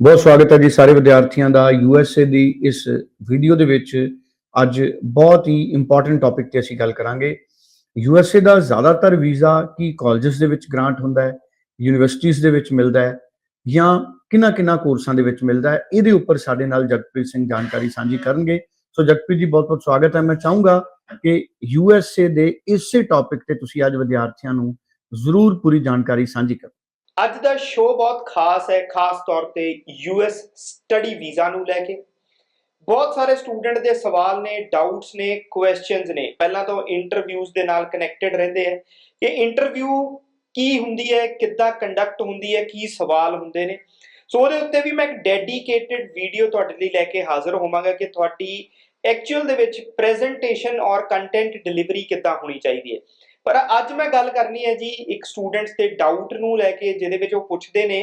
ਬਹੁਤ ਸਵਾਗਤ ਹੈ ਜੀ ਸਾਰੇ ਵਿਦਿਆਰਥੀਆਂ ਦਾ ਯੂਐਸਏ ਦੀ ਇਸ ਵੀਡੀਓ ਦੇ ਵਿੱਚ। ਅੱਜ ਬਹੁਤ ਹੀ ਇੰਪੋਰਟੈਂਟ ਟੌਪਿਕ ਤੇ ਅਸੀਂ ਗੱਲ ਕਰਾਂਗੇ। ਯੂਐਸਏ ਦਾ ਜ਼ਿਆਦਾਤਰ ਵੀਜ਼ਾ ਕੀ ਕਾਲਜਸ ਦੇ ਵਿੱਚ ਗ੍ਰਾਂਟ ਹੁੰਦਾ ਹੈ ਯੂਨੀਵਰਸਿਟੀਆਂ ਦੇ ਵਿੱਚ ਮਿਲਦਾ ਹੈ, ਜਾਂ ਕਿੰਨਾ ਕਿੰਨਾ ਕੋਰਸਾਂ ਦੇ ਵਿੱਚ ਮਿਲਦਾ ਹੈ, ਇਹਦੇ ਉੱਪਰ ਸਾਡੇ ਨਾਲ ਜਗਪ੍ਰੀਤ ਸਿੰਘ ਜਾਣਕਾਰੀ ਸਾਂਝੀ ਕਰਨਗੇ। ਸੋ ਜਗਪ੍ਰੀਤ ਜੀ ਬਹੁਤ ਬਹੁਤ ਸਵਾਗਤ ਹੈ। ਮੈਂ ਚਾਹੂੰਗਾ ਕਿ ਯੂਐਸਏ ਦੇ ਇਸੇ ਟੌਪਿਕ ਤੇ ਤੁਸੀਂ ਅੱਜ ਵਿਦਿਆਰਥੀਆਂ ਨੂੰ ਜ਼ਰੂਰ ਪੂਰੀ ਜਾਣਕਾਰੀ ਸਾਂਝੀ ਕਰੋ। ਅੱਜ ਦਾ ਸ਼ੋਅ ਬਹੁਤ ਖਾਸ ਹੈ, ਖਾਸ ਤੌਰ ਤੇ ਯੂਐਸ ਸਟੱਡੀ ਵੀਜ਼ਾ ਨੂੰ ਲੈ ਕੇ। ਬਹੁਤ ਸਾਰੇ ਸਟੂਡੈਂਟ ਦੇ ਸਵਾਲ ਨੇ ਡਾਊਟਸ ਨੇ ਕੁਐਸਚਨਸ ਨੇ। ਪਹਿਲਾਂ ਤਾਂ ਇੰਟਰਵਿਊਜ਼ ਦੇ ਨਾਲ ਕਨੈਕਟਡ ਰਹਿੰਦੇ ਆ। ਕਿ ਇੰਟਰਵਿਊ ਕੀ ਹੁੰਦੀ ਹੈ, ਕਿੱਦਾਂ ਕੰਡਕਟ ਹੁੰਦੀ ਹੈ, ਕੀ ਸਵਾਲ ਹੁੰਦੇ ਨੇ। ਸੋ ਉਹਦੇ ਉੱਤੇ ਵੀ ਮੈਂ ਇੱਕ ਡੈਡੀਕੇਟਿਡ ਵੀਡੀਓ ਤੁਹਾਡੇ ਲਈ ਲੈ ਕੇ ਹਾਜ਼ਰ ਹੋਵਾਂਗਾ ਕਿ ਤੁਹਾਡੀ ਐਕਚੁਅਲ ਦੇ ਵਿੱਚ ਪ੍ਰੈਜੈਂਟੇਸ਼ਨ ਔਰ ਕੰਟੈਂਟ ਡਿਲੀਵਰੀ ਕਿੱਦਾਂ ਹੋਣੀ ਚਾਹੀਦੀ ਹੈ। ਪਰ ਅੱਜ ਮੈਂ ਗੱਲ ਕਰਨੀ ਹੈ ਜੀ ਇੱਕ ਸਟੂਡੈਂਟਸ ਦੇ ਡਾਊਟ ਨੂੰ ਲੈ ਕੇ, ਜਿਹਦੇ ਵਿੱਚ ਉਹ ਪੁੱਛਦੇ ਨੇ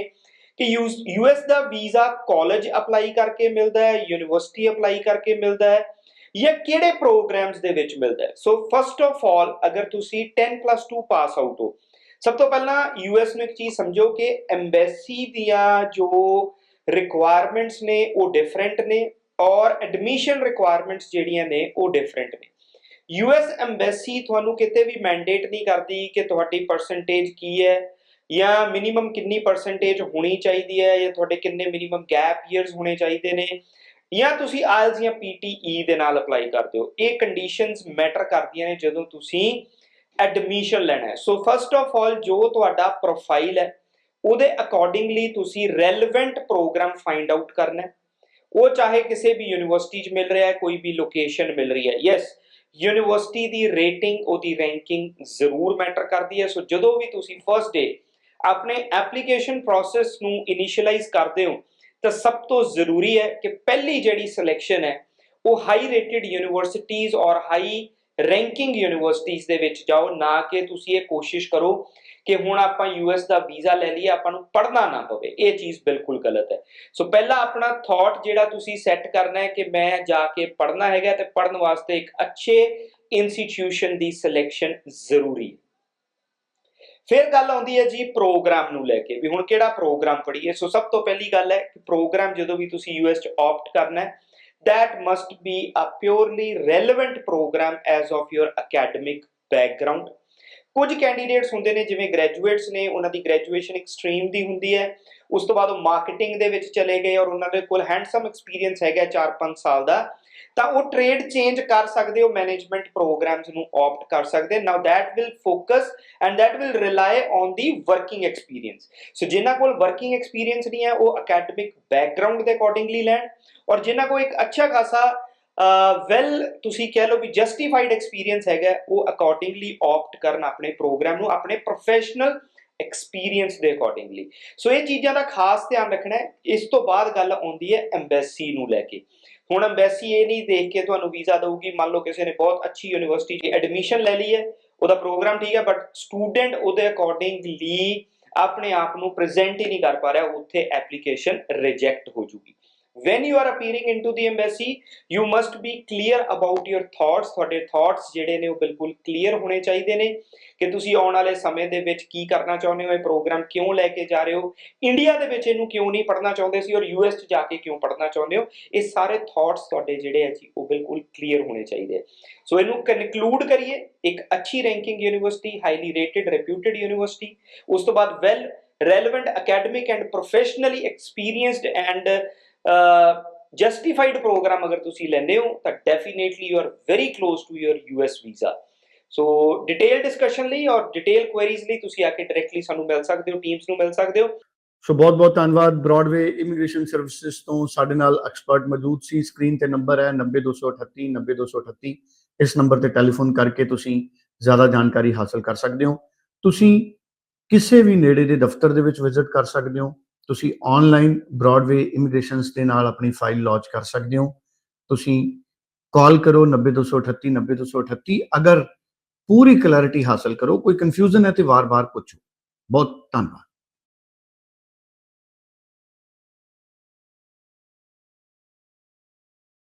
ਕਿ ਯੂਐਸ ਦਾ ਵੀਜ਼ਾ ਕਾਲਜ ਅਪਲਾਈ ਕਰਕੇ ਮਿਲਦਾ ਹੈ ਯੂਨੀਵਰਸਿਟੀ ਅਪਲਾਈ ਕਰਕੇ ਮਿਲਦਾ ਹੈ, ਜਾਂ ਕਿਹੜੇ ਪ੍ਰੋਗਰਾਮਸ ਦੇ ਵਿੱਚ ਮਿਲਦਾ ਹੈ? ਸੋ ਫਸਟ ਆਫ ਆਲ ਅਗਰ ਤੁਸੀਂ 10+2 ਪਾਸ ਆਊਟ ਹੋ, ਸਭ ਤੋਂ ਪਹਿਲਾਂ ਯੂਐਸ ਨੂੰ ਇੱਕ ਚੀਜ਼ ਸਮਝੋ ਕਿ ਐਮਬੈਸੀ ਦੀਆਂ ਜੋ ਰਿਕੁਆਇਰਮੈਂਟਸ ਨੇ, ਉਹ ਡਿਫਰੈਂਟ ਨੇ ਔਰ ਐਡਮਿਸ਼ਨ ਰਿਕੁਆਇਰਮੈਂਟਸ ਜਿਹੜੀਆਂ ਨੇ, ਉਹ ਡਿਫਰੈਂਟ ਨੇ। ਯੂਐਸ ਐਮਬੈਸੀ ਤੁਹਾਨੂੰ ਕਿਤੇ ਵੀ ਮੈਂਡੇਟ ਨਹੀਂ ਕਰਦੀ ਕਿ ਤੁਹਾਡੀ ਪਰਸੈਂਟੇਜ ਕੀ ਹੈ ਜਾਂ ਮਿਨੀਮਮ ਕਿੰਨੀ ਪਰਸੈਂਟੇਜ ਹੋਣੀ ਚਾਹੀਦੀ ਹੈ ਜਾਂ ਤੁਹਾਡੇ ਕਿੰਨੇ ਮਿਨੀਮਮ ਗੈਪ ਇਅਰਸ ਹੋਣੇ ਚਾਹੀਦੇ ਨੇ ਜਾਂ ਤੁਸੀਂ ਆਇਲਸ ਜਾਂ ਪੀਟੀਈ ਦੇ ਨਾਲ ਅਪਲਾਈ ਕਰਦੇ ਹੋ। ਇਹ ਕੰਡੀਸ਼ਨਸ ਮੈਟਰ ਕਰਦੀਆਂ ਨੇ ਜਦੋਂ ਤੁਸੀਂ ਐਡਮਿਸ਼ਨ ਲੈਣਾ ਹੈ। ਸੋ ਫਸਟ ਆਫ ਆਲ ਜੋ ਤੁਹਾਡਾ ਪ੍ਰੋਫਾਈਲ ਹੈ, ਉਹਦੇ ਅਕੋਰਡਿੰਗਲੀ ਤੁਸੀਂ ਰੈਲੇਵੈਂਟ ਪ੍ਰੋਗਰਾਮ ਫਾਈਂਡ ਆਊਟ ਕਰਨਾ ਹੈ। ਉਹ ਚਾਹੇ ਕਿਸੇ ਵੀ ਯੂਨੀਵਰਸਿਟੀ 'ਚ ਮਿਲ ਰਿਹਾ ਹੈ, ਕੋਈ ਵੀ ਲੋਕੇਸ਼ਨ ਮਿਲ ਰਹੀ ਹੈ। ਯੈਸ ਯੂਨੀਵਰਸਿਟੀ ਦੀ ਰੇਟਿੰਗ ਉਹਦੀ ਰੈਂਕਿੰਗ ਜ਼ਰੂਰ ਮੈਟਰ ਕਰਦੀ ਹੈ। ਸੋ ਜਦੋਂ ਵੀ ਤੁਸੀਂ ਫਰਸਟ ਡੇ ਆਪਣੇ ਐਪਲੀਕੇਸ਼ਨ ਪ੍ਰੋਸੈਸ ਨੂੰ ਇਨੀਸ਼ੀਅਲਾਈਜ਼ ਕਰਦੇ ਹੋ, ਤਾਂ ਸਭ ਤੋਂ ਜ਼ਰੂਰੀ ਹੈ ਕਿ ਪਹਿਲੀ ਜਿਹੜੀ ਸਿਲੈਕਸ਼ਨ ਹੈ, ਉਹ ਹਾਈ ਰੇਟਡ ਯੂਨੀਵਰਸਿਟੀਆਂ ਔਰ ਹਾਈ ਰੈਂਕਿੰਗ ਯੂਨੀਵਰਸਿਟੀਆਂ ਦੇ ਵਿੱਚ ਜਾਓ, ਨਾ ਕਿ ਤੁਸੀਂ ਇਹ ਕੋਸ਼ਿਸ਼ ਕਰੋ ਕਿ ਹੁਣ ਆਪਾਂ ਯੂਐਸ ਦਾ ਵੀਜ਼ਾ ਲੈ ਲਈਏ, ਆਪਾਂ ਨੂੰ ਪੜ੍ਹਨਾ ਨਾ ਪਵੇ। ਇਹ ਚੀਜ਼ ਬਿਲਕੁਲ ਗਲਤ ਹੈ। ਸੋ ਪਹਿਲਾਂ ਆਪਣਾ ਥਾਟ ਜਿਹੜਾ ਤੁਸੀਂ ਸੈੱਟ ਕਰਨਾ ਹੈ ਕਿ ਮੈਂ ਜਾ ਕੇ ਪੜ੍ਹਨਾ ਹੈਗਾ ਤੇ ਪੜ੍ਹਨ ਵਾਸਤੇ ਇੱਕ ਅੱਛੇ ਇੰਸਟੀਟਿਊਸ਼ਨ ਦੀ ਸਿਲੈਕਸ਼ਨ ਜ਼ਰੂਰੀ ਹੈ। ਫਿਰ ਗੱਲ ਆਉਂਦੀ ਹੈ ਜੀ ਪ੍ਰੋਗਰਾਮ ਨੂੰ ਲੈ ਕੇ, ਵੀ ਹੁਣ ਕਿਹੜਾ ਪ੍ਰੋਗਰਾਮ ਪੜ੍ਹੀਏ? ਸੋ ਸਭ ਤੋਂ ਪਹਿਲੀ ਗੱਲ ਹੈ ਕਿ ਪ੍ਰੋਗਰਾਮ ਜਦੋਂ ਵੀ ਤੁਸੀਂ ਯੂਐਸ ਚ ਆਪਟ ਕਰਨਾ ਹੈ that must be a purely relevant program as of your academic background. ਕੁਝ ਕੈਂਡੀਡੇਟਸ ਹੁੰਦੇ ਨੇ, ਜਿਵੇਂ ਗ੍ਰੈਜੂਏਟਸ ਨੇ, ਉਹਨਾਂ ਦੀ ਗ੍ਰੈਜੂਏਸ਼ਨ ਇੱਕ ਸਟਰੀਮ ਦੀ ਹੁੰਦੀ ਹੈ। ਉਸ ਤੋਂ ਬਾਅਦ ਉਹ ਮਾਰਕੀਟਿੰਗ ਦੇ ਵਿੱਚ ਚਲੇ ਗਏ ਔਰ ਉਹਨਾਂ ਦੇ ਕੋਲ ਹੈਂਡਸਮ ਐਕਸਪੀਰੀਅੰਸ ਹੈਗਾ 4-5 ਸਾਲ ਦਾ। ਤਾਂ ਉਹ ਟ੍ਰੇਡ ਚੇਂਜ ਕਰ ਸਕਦੇ ਹੋ ਮੈਨੇਜਮੈਂਟ ਪ੍ਰੋਗਰਾਮਸ ਨੂੰ ਆਪਟ ਕਰ ਸਕਦੇ। Now that will focus and that will rely on the working experience so ਜਿਨ੍ਹਾਂ ਕੋਲ ਵਰਕਿੰਗ ਐਕਸਪੀਰੀਅੰਸ ਨਹੀਂ ਹੈ, ਉਹ ਅਕੈਡਮਿਕ ਬੈਕਗ੍ਰਾਉਂਡ ਦੇ ਅਕੋਰਡਿੰਗਲੀ ਲੈਣ। ਔਰ ਜਿਨ੍ਹਾਂ ਕੋਲ ਇੱਕ ਅੱਛਾ ਖਾਸਾ ਵੈਲ ਤੁਸੀਂ ਕਹਿ ਲਓ ਵੀ ਜਸਟੀਫਾਈਡ ਐਕਸਪੀਰੀਅੰਸ ਹੈਗਾ, ਉਹ ਅਕੋਰਡਿੰਗਲੀ ਆਪਟ ਕਰਨ ਆਪਣੇ ਪ੍ਰੋਗਰਾਮ ਨੂੰ, ਆਪਣੇ ਪ੍ਰੋਫੈਸ਼ਨਲ ਐਕਸਪੀਰੀਅੰਸ ਦੇ ਅਕੋਰਡਿੰਗਲੀ ਸੋ ਇਹ ਚੀਜ਼ਾਂ ਦਾ ਖਾਸ ਧਿਆਨ ਰੱਖਣਾ ਹੈ। ਇਸ ਤੋਂ ਬਾਅਦ ਗੱਲ ਆਉਂਦੀ ਹੈ ਐਮਬੈਸੀ ਨੂੰ ਲੈ ਕੇ। ਹੁਣ ਐਮਬੈਸੀ ਇਹ ਨਹੀਂ ਦੇਖ ਕੇ ਤੁਹਾਨੂੰ ਵੀਜ਼ਾ ਦੇਊਗੀ। ਮੰਨ ਲਓ ਕਿਸੇ ਨੇ ਬਹੁਤ ਅੱਛੀ ਯੂਨੀਵਰਸਿਟੀ 'ਚ ਐਡਮਿਸ਼ਨ ਲੈ ਲਈ ਹੈ, ਉਹਦਾ ਪ੍ਰੋਗਰਾਮ ਠੀਕ ਹੈ ਬਟ ਸਟੂਡੈਂਟ ਉਹਦੇ ਅਕੋਰਡਿੰਗਲੀ ਆਪਣੇ ਆਪ ਨੂੰ ਪ੍ਰੈਜ਼ੈਂਟ ਹੀ ਨਹੀਂ ਕਰ ਪਾ ਰਿਹਾ, ਉੱਥੇ ਐਪਲੀਕੇਸ਼ਨ ਰਿਜੈਕਟ ਹੋ ਜੂਗੀ। When you are appearing into the embassy you must be clear about your thoughts. ਤੁਹਾਡੇ thoughts ਜਿਹੜੇ ਨੇ ਉਹ ਬਿਲਕੁਲ ਕਲੀਅਰ ਹੋਣੇ ਚਾਹੀਦੇ ਨੇ ਕਿ ਤੁਸੀਂ ਆਉਣ ਵਾਲੇ ਸਮੇਂ ਦੇ ਵਿੱਚ ਕੀ ਕਰਨਾ ਚਾਹੁੰਦੇ ਹੋ, ਇਹ ਪ੍ਰੋਗਰਾਮ ਕਿਉਂ ਲੈ ਕੇ ਜਾ ਰਹੇ ਹੋ? ਇੰਡੀਆ ਦੇ ਵਿੱਚ ਇਹਨੂੰ ਕਿਉਂ ਨਹੀਂ ਪੜ੍ਹਨਾ ਚਾਹੁੰਦੇ ਸੀ ਔਰ ਯੂਐਸ 'ਚ ਜਾ ਕੇ ਕਿਉਂ ਪੜ੍ਹਨਾ ਚਾਹੁੰਦੇ ਹੋ? ਇਹ ਸਾਰੇ ਥਾਟਸ ਤੁਹਾਡੇ ਜਿਹੜੇ ਆ ਜੀ, ਉਹ ਬਿਲਕੁਲ ਕਲੀਅਰ ਹੋਣੇ ਚਾਹੀਦੇ ਸੋ ਇਹਨੂੰ ਕਨਕਲੂਡ ਕਰੀਏ। ਇੱਕ ਅੱਛੀ ranking university highly rated reputed university ਉਸ ਤੋਂ ਬਾਅਦ well relevant, academic and professionally experienced and justified programme ਅਗਰ ਤੁਸੀਂ ਲੈਂਦੇ ਹੋ, ਤਾਂ definitely you are very close to your US visa so detail discussion ਲਈ ਔਰ ਡਿਟੇਲ ਕੁਐਰੀਜ਼ ਲਈ ਤੁਸੀਂ ਆ ਕੇ ਡਾਇਰੈਕਟਲੀ ਸਾਨੂੰ ਮਿਲ ਸਕਦੇ ਹੋ ਟੀਮਸ ਨੂੰ ਮਿਲ ਸਕਦੇ ਹੋ। ਸੋ ਬਹੁਤ ਬਹੁਤ ਧੰਨਵਾਦ। ਬ੍ਰੌਡਵੇ ਇਮੀਗ੍ਰੇਸ਼ਨ ਸਰਵਿਸਿਜ਼ ਤੋਂ ਸਾਡੇ ਨਾਲ ਐਕਸਪਰਟ ਮੌਜੂਦ ਸੀ। ਸਕਰੀਨ ਤੇ ਨੰਬਰ ਹੈ 90238 90238 ਇਸ ਨੰਬਰ ਤੇ ਟੈਲੀਫੋਨ ਕਰਕੇ ਤੁਸੀਂ ਜ਼ਿਆਦਾ ਜਾਣਕਾਰੀ ਹਾਸਲ ਕਰ ਸਕਦੇ ਹੋ। ਤੁਸੀਂ ਕਿਸੇ ਵੀ ਨੇੜੇ ਦੇ ਦਫ਼ਤਰ ਦੇ ਵਿੱਚ ਵਿਜ਼ਿਟ ਕਰ ਸਕਦੇ ਹੋ। ਤੁਸੀਂ ਆਨਲਾਈਨ ਬ੍ਰੌਡਵੇ ਇਮੀਗ੍ਰੇਸ਼ਨਸ ਦੇ ਨਾਲ ਆਪਣੀ ਫਾਈਲ ਲੌਂਚ ਕਰ ਸਕਦੇ ਹੋ। ਤੁਸੀਂ ਕਾਲ ਕਰੋ 90238 90238 ਅਗਰ ਪੂਰੀ ਕਲੈਰਿਟੀ ਹਾਸਲ ਕਰੋ, ਕੋਈ ਕਨਫਿਊਜ਼ਨ ਹੈ ਤੇ ਵਾਰ-ਵਾਰ ਪੁੱਛੋ। ਬਹੁਤ ਧੰਨਵਾਦ।